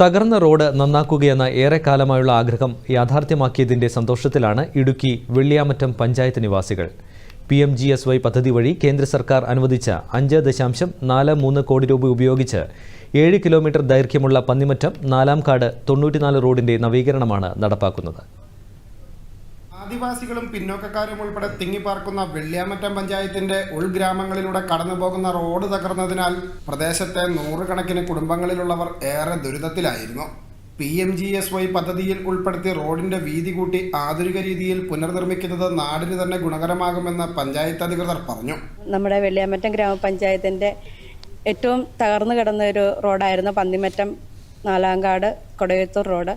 തകർന്ന റോഡ് നന്നാക്കുകയെന്ന ഏറെക്കാലമായുള്ള ആഗ്രഹം യാഥാർത്ഥ്യമാക്കിയതിന്റെ സന്തോഷത്തിലാണ് ഇടുക്കി വെള്ളിയാമറ്റം പഞ്ചായത്ത് നിവാസികൾ. P M G S Y പദ്ധതി വഴി കേന്ദ്ര സർക്കാർ അനുവദിച്ച അഞ്ച് ദശാംശം നാല് മൂന്ന് കോടി രൂപ ഉപയോഗിച്ച് ഏഴ് കിലോമീറ്റർ ദൈർഘ്യമുള്ള പന്നിമറ്റം നാലാം കാട് തൊണ്ണൂറ്റിനാല് റോഡിന്റെ നവീകരണമാണ് നടപ്പാക്കുന്നത്. ആദിവാസികളും പിന്നോക്കക്കാരും ഉൾപ്പെടെ തിങ്ങിപ്പാർക്കുന്ന വെള്ളിയാമറ്റം പഞ്ചായത്തിന്റെ ഉൾഗ്രാമങ്ങളിലൂടെ കടന്നുപോകുന്ന റോഡ് തകർന്നതിനാൽ പ്രദേശത്തെ നൂറുകണക്കിന് കുടുംബങ്ങളിലുള്ളവർ ഏറെ ദുരിതത്തിലായിരുന്നു. P M G S Y പദ്ധതിയിൽ ഉൾപ്പെടുത്തി റോഡിന്റെ വീതി കൂട്ടി ആധുനിക രീതിയിൽ പുനർനിർമ്മിക്കുന്നത് നാടിന് തന്നെ ഗുണകരമാകുമെന്ന് പഞ്ചായത്ത് അധികൃതർ പറഞ്ഞു. നമ്മുടെ വെള്ളിയാമറ്റം ഗ്രാമപഞ്ചായത്തിന്റെ ഏറ്റവും തകർന്നു കിടന്ന ഒരു റോഡായിരുന്നു പന്തിമറ്റം നാലാങ്കാട് കൊടയത്തൂർ റോഡ്.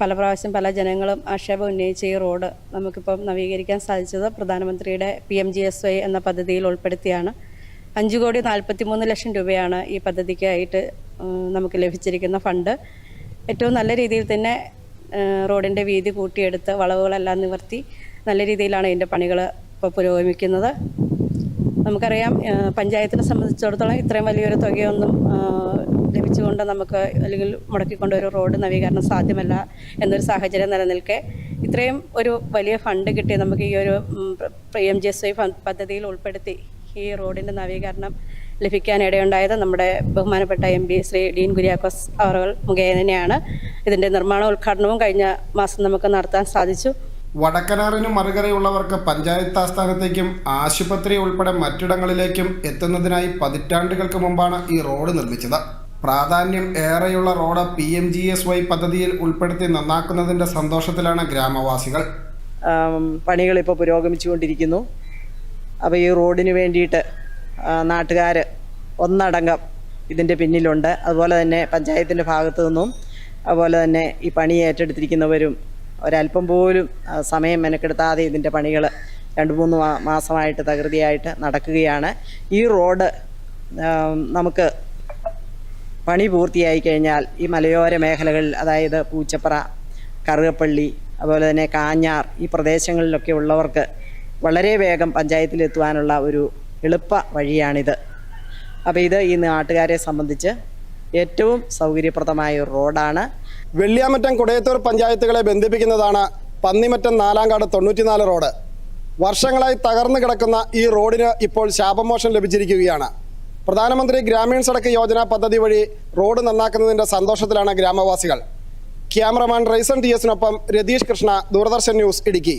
പല പ്രാവശ്യം പല ജനങ്ങളും ആക്ഷേപം ഉന്നയിച്ച ഈ റോഡ് നമുക്കിപ്പം നവീകരിക്കാൻ സാധിച്ചത് പ്രധാനമന്ത്രിയുടെ P M G S Y എന്ന പദ്ധതിയിൽ ഉൾപ്പെടുത്തിയാണ്. അഞ്ച് കോടി നാൽപ്പത്തി മൂന്ന് ലക്ഷം രൂപയാണ് ഈ പദ്ധതിക്കായിട്ട് നമുക്ക് ലഭിച്ചിരിക്കുന്ന ഫണ്ട്. ഏറ്റവും നല്ല രീതിയിൽ തന്നെ റോഡിന്റെ വീതി കൂട്ടിയെടുത്ത് വളവുകളെല്ലാം നിവർത്തി നല്ല രീതിയിലാണ് ഇതിന്റെ പണികൾ ഇപ്പോൾ പുരോഗമിക്കുന്നത്. നമുക്കറിയാം പഞ്ചായത്തിനെ സംബന്ധിച്ചിടത്തോളം ഇത്രയും വലിയൊരു തുകയൊന്നും ലഭിച്ചുകൊണ്ട് നമുക്ക് അല്ലെങ്കിൽ മുടക്കിക്കൊണ്ട് ഒരു റോഡ് നവീകരണം സാധ്യമല്ല എന്നൊരു സാഹചര്യം നിലനിൽക്കെ ഇത്രയും ഒരു വലിയ ഫണ്ട് കിട്ടി നമുക്ക് ഈ ഒരു എം ജി എസ് വൈ പദ്ധതിയിൽ ഉൾപ്പെടുത്തി ഈ റോഡിന്റെ നവീകരണം ലഭിക്കാനിടയുണ്ടായത് നമ്മുടെ ബഹുമാനപ്പെട്ട എം പി ശ്രീ ഡീൻ കുര്യാക്കോസ് അവർ മുഖേനയാണ്. ഇതിന്റെ നിർമ്മാണ ഉദ്ഘാടനവും കഴിഞ്ഞ മാസം നമുക്ക് നടത്താൻ സാധിച്ചു. വടക്കനാറിനും മറുകരയുള്ളവർക്ക് പഞ്ചായത്ത് ആസ്ഥാനത്തേക്കും ആശുപത്രി ഉൾപ്പെടെ മറ്റിടങ്ങളിലേക്കും എത്തുന്നതിനായി പതിറ്റാണ്ടുകൾക്ക് മുമ്പാണ് ഈ റോഡ് നിർമ്മിച്ചത്. പ്രാധാന്യം ഏറെയുള്ള road P M G S Y പദ്ധതിയിൽ ഉൾപ്പെടുത്തി നന്നാക്കുന്നതിന്റെ സന്തോഷത്തിലാണ് ഗ്രാമവാസികൾ. പണികൾ ഇപ്പോൾ പുരോഗമിച്ചുകൊണ്ടിരിക്കുന്നു. അപ്പോൾ ഈ റോഡിന് വേണ്ടിയിട്ട് നാട്ടുകാർ ഒന്നടങ്കം ഇതിന്റെ പിന്നിലുണ്ട്. അതുപോലെ തന്നെ പഞ്ചായത്തിന്റെ ഭാഗത്തു നിന്നും അതുപോലെ തന്നെ ഈ പണി ഏറ്റെടുത്തിരിക്കുന്നവരും ഒരല്പം പോലും സമയം മെനക്കെടുത്താതെ ഇതിന്റെ പണികൾ രണ്ട് മൂന്ന് മാസമായിട്ട് തകൃതിയായിട്ട് നടക്കുകയാണ്. ഈ റോഡ് നമുക്ക് പണി പൂർത്തിയായി കഴിഞ്ഞാൽ ഈ മലയോര മേഖലകളിൽ അതായത് പൂച്ചപ്പറ കറുകപ്പള്ളി അതുപോലെ തന്നെ കാഞ്ഞാർ ഈ പ്രദേശങ്ങളിലൊക്കെ ഉള്ളവർക്ക് വളരെ വേഗം പഞ്ചായത്തിലെത്തുവാനുള്ള ഒരു എളുപ്പ വഴിയാണിത്. അപ്പോൾ ഇത് ഈ നാട്ടുകാരെ സംബന്ധിച്ച് ഏറ്റവും സൗകര്യപ്രദമായ ഒരു റോഡാണ്. വെള്ളിയാമറ്റം കുടയത്തൂർ പഞ്ചായത്തുകളെ ബന്ധിപ്പിക്കുന്നതാണ് പന്നിമറ്റം നാലാങ്കാട് തൊണ്ണൂറ്റിനാല് റോഡ്. വർഷങ്ങളായി തകർന്നു കിടക്കുന്ന ഈ റോഡിന് ഇപ്പോൾ ശാപമോഷം ലഭിച്ചിരിക്കുകയാണ്. പ്രധാനമന്ത്രി ഗ്രാമീൺ സടക്ക് യോജന പദ്ധതി വഴി റോഡ് നന്നാക്കുന്നതിന്റെ സന്തോഷത്തിലാണ് ഗ്രാമവാസികൾ. ക്യാമറമാൻ റൈസൺ ടി എസിനൊപ്പം രതീഷ് കൃഷ്ണ ദൂരദർശൻ ന്യൂസ് ഇടുക്കി.